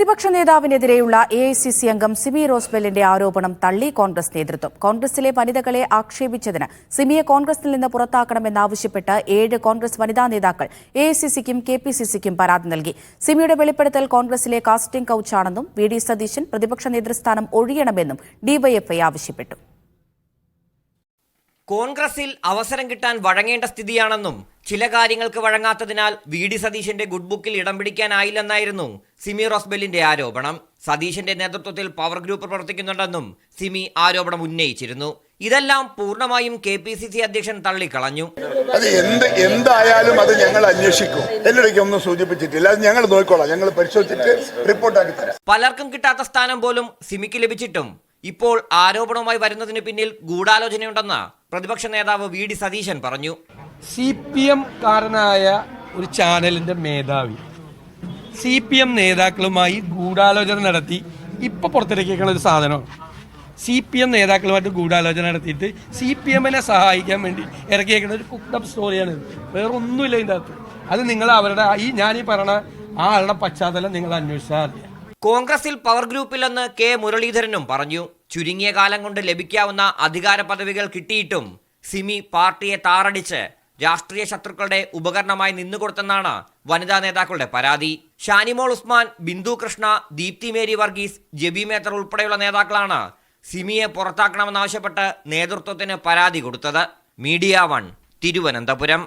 പ്രതിപക്ഷ നേതാവിനെതിരെയുള്ള A I C C അംഗം സിമി റോസ്ബെല്ലിന്റെ ആരോപണം തള്ളി കോൺഗ്രസ് നേതൃത്വം. കോൺഗ്രസിലെ വനിതകളെ ആക്ഷേപിച്ചതിന് സിമിയെ കോൺഗ്രസിൽ നിന്ന് പുറത്താക്കണമെന്നാവശ്യപ്പെട്ട് ഏഴ് കോൺഗ്രസ് വനിതാ നേതാക്കൾ എ ഐ സി സിക്കും കെ പി സി സിക്കും പരാതി നൽകി. സിമിയുടെ വെളിപ്പെടുത്തൽ കോൺഗ്രസിലെ കാസ്റ്റിംഗ് കൌച്ചാണെന്നും വി ഡി സതീശൻ പ്രതിപക്ഷ നേതൃസ്ഥാനം ഒഴിയണമെന്നും ഡിവൈഎഫ്ഐ ആവശ്യപ്പെട്ടു. കോൺഗ്രസിൽ അവസരം കിട്ടാൻ വഴങ്ങേണ്ട സ്ഥിതിയാണെന്നും ചില കാര്യങ്ങൾക്ക് വഴങ്ങാത്തതിനാൽ വി ഡി സതീശന്റെ ഗുഡ് ബുക്കിൽ ഇടം പിടിക്കാനായില്ലെന്നായിരുന്നു സിമി റോസ്ബെല്ലിന്റെ ആരോപണം. സതീശന്റെ നേതൃത്വത്തിൽ പവർ ഗ്രൂപ്പ് പ്രവർത്തിക്കുന്നുണ്ടെന്നും സിമി ആരോപണം ഉന്നയിച്ചിരുന്നു. ഇതെല്ലാം പൂർണമായും കെ പി സി സി അധ്യക്ഷൻ തള്ളിക്കളഞ്ഞു. അത് എന്ത് എന്തായാലും അത് ഞങ്ങൾ അന്വേഷിക്കും. എന്നിടയ്ക്ക് ഒന്നും സൂചിപ്പിച്ചിട്ടില്ല. അത് ഞങ്ങൾ നോക്കിക്കോളാം. ഞങ്ങൾ പരിശോധിച്ചിട്ട് റിപ്പോർട്ടാക്കി തരാം. പലർക്കും കിട്ടാത്ത സ്ഥാനം പോലും സിമിക്ക് ലഭിച്ചിട്ടും ഇപ്പോൾ ആരോപണവുമായി വരുന്നതിന് പിന്നിൽ ഗൂഢാലോചനയുണ്ടെന്ന് പ്രതിപക്ഷ നേതാവ് വി ഡി സതീശൻ പറഞ്ഞു. സി പി എം കാരനായ ഒരു ചാനലിന്റെ മേധാവി സി പി എം നേതാക്കളുമായി ഗൂഢാലോചന നടത്തി ഇപ്പൊ പുറത്തിറക്കിയേക്കുന്ന ഒരു സാധനമാണ്. സി പി എം നേതാക്കളുമായിട്ട് ഗൂഢാലോചന നടത്തിയിട്ട് സി പി എമ്മിനെ സഹായിക്കാൻ വേണ്ടി ഇറക്കിയേക്കുന്ന ഒരു കുക്ഡപ്പ് സ്റ്റോറിയാണ് വേറെ ഒന്നുമില്ല ഇതിന്റെ അകത്ത്. അത് നിങ്ങൾ അവരുടെ ഈ ഞാൻ ഈ പറയണ ആ ആളുടെ പശ്ചാത്തലം നിങ്ങൾ അന്വേഷിച്ചാൽ കോൺഗ്രസിൽ പവർ ഗ്രൂപ്പിലെന്ന് കെ മുരളീധരനും പറഞ്ഞു. ചുരുങ്ങിയ കാലം കൊണ്ട് ലഭിക്കാവുന്ന അധികാര പദവികൾ കിട്ടിയിട്ടും സിമി പാർട്ടിയെ താറടിച്ച് രാഷ്ട്രീയ ശത്രുക്കളുടെ ഉപകരണമായി നിന്നുകൊടുത്തെന്നാണ് വനിതാ നേതാക്കളുടെ പരാതി. ഷാനിമോൾ ഉസ്മാൻ ബിന്ദു കൃഷ്ണ ദീപ്തി മേരി വർഗീസ് ജബി മേത്തർ ഉൾപ്പെടെയുള്ള നേതാക്കളാണ് സിമിയെ പുറത്താക്കണമെന്നാവശ്യപ്പെട്ട് നേതൃത്വത്തിന് പരാതി കൊടുത്തത്. Media one Thiruvananthapuram.